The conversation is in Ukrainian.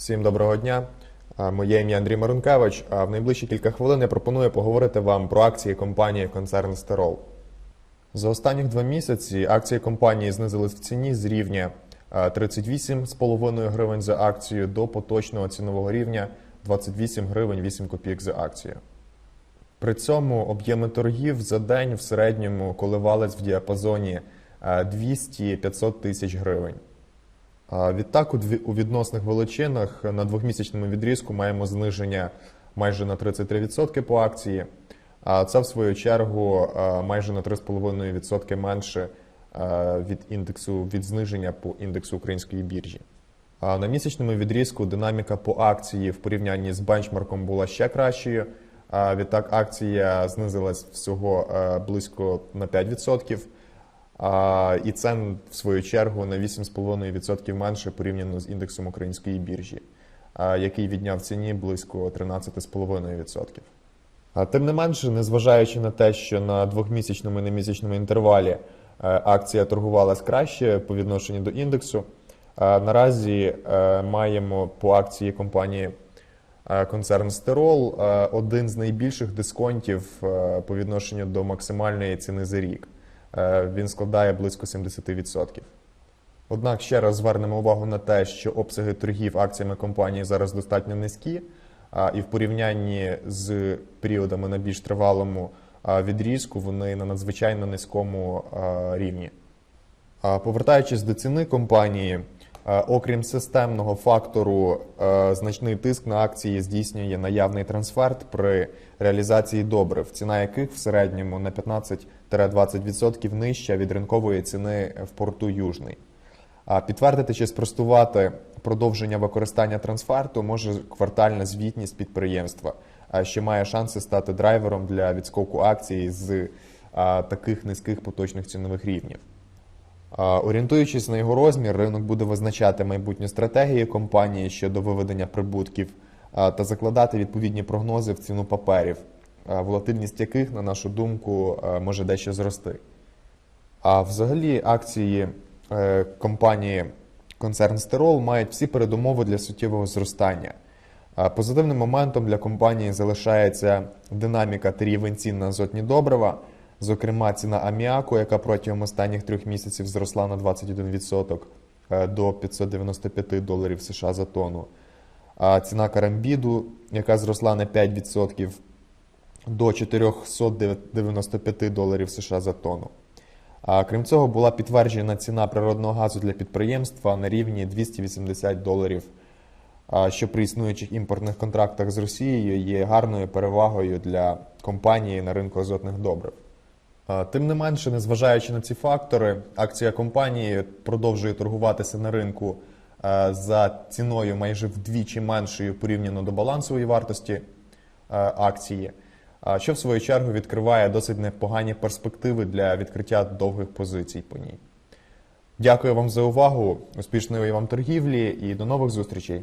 Всім доброго дня. Моє ім'я Андрій Марункевич. А в найближчі кілька хвилин я пропоную поговорити вам про акції компанії концерн Стерол. За останніх два місяці акції компанії знизились в ціні з рівня 38,5 гривень за акцію до поточного цінового рівня 28 гривень 8 копійок за акцію. При цьому об'єми торгів за день в середньому коливались в діапазоні 200-500 тисяч гривень. Відтак, у відносних величинах на двохмісячному відрізку маємо зниження майже на 33% по акції, а це в свою чергу майже на 3,5% менше від індексу від зниження по індексу української біржі. На місячному відрізку динаміка по акції в порівнянні з бенчмарком була ще кращою. Відтак акція знизилась всього близько на 5%. І це в свою чергу на 8,5% менше порівняно з індексом української біржі, який відняв ціні близько 13,5%. Тим не менше, незважаючи на те, що на двохмісячному і немісячному інтервалі е, акція торгувалась краще по відношенню до індексу, наразі е, маємо по акції компанії е, концерн Стерол один з найбільших дисконтів по відношенню до максимальної ціни за рік. Е, Він складає близько 70%. Однак ще раз звернемо увагу на те, що обсяги торгів акціями компанії зараз достатньо низькі, і в порівнянні з періодами на більш тривалому відрізку вони на надзвичайно низькому рівні. Повертаючись до ціни компанії, окрім системного фактору, е, значний тиск на акції здійснює наявний трансферт при реалізації добрив, ціна яких в середньому на 15-20% нижча від ринкової ціни в порту Южний. Підтвердити чи спростувати продовження використання трансферту може квартальна звітність підприємства, що має шанси стати драйвером для відскоку акції з таких низьких поточних цінових рівнів. Орієнтуючись на його розмір, ринок буде визначати майбутню стратегію компанії щодо виведення прибутків та закладати відповідні прогнози в ціну паперів, волатильність яких, на нашу думку, може дещо зрости. А взагалі акції е, компанії концерн Стерол мають всі передумови для суттєвого зростання. Позитивним моментом для компанії залишається динаміка та рівень цін на азотні добрива, зокрема ціна аміаку, яка протягом останніх трьох місяців зросла на 21% е, до 595 доларів США за тонну. А ціна карамбіду, яка зросла на 5% до 495 доларів США за тонну. А крім цього, була підтверджена ціна природного газу для підприємства на рівні 280 доларів, що при існуючих імпортних контрактах з Росією є гарною перевагою для компанії на ринку азотних добрив. Тим не менше, незважаючи на ці фактори, акція компанії продовжує торгуватися на ринку е, за ціною майже вдвічі меншою порівняно до балансової вартості е, акції, що в свою чергу відкриває досить непогані перспективи для відкриття довгих позицій по ній. Дякую вам за увагу, успішної вам торгівлі і до нових зустрічей!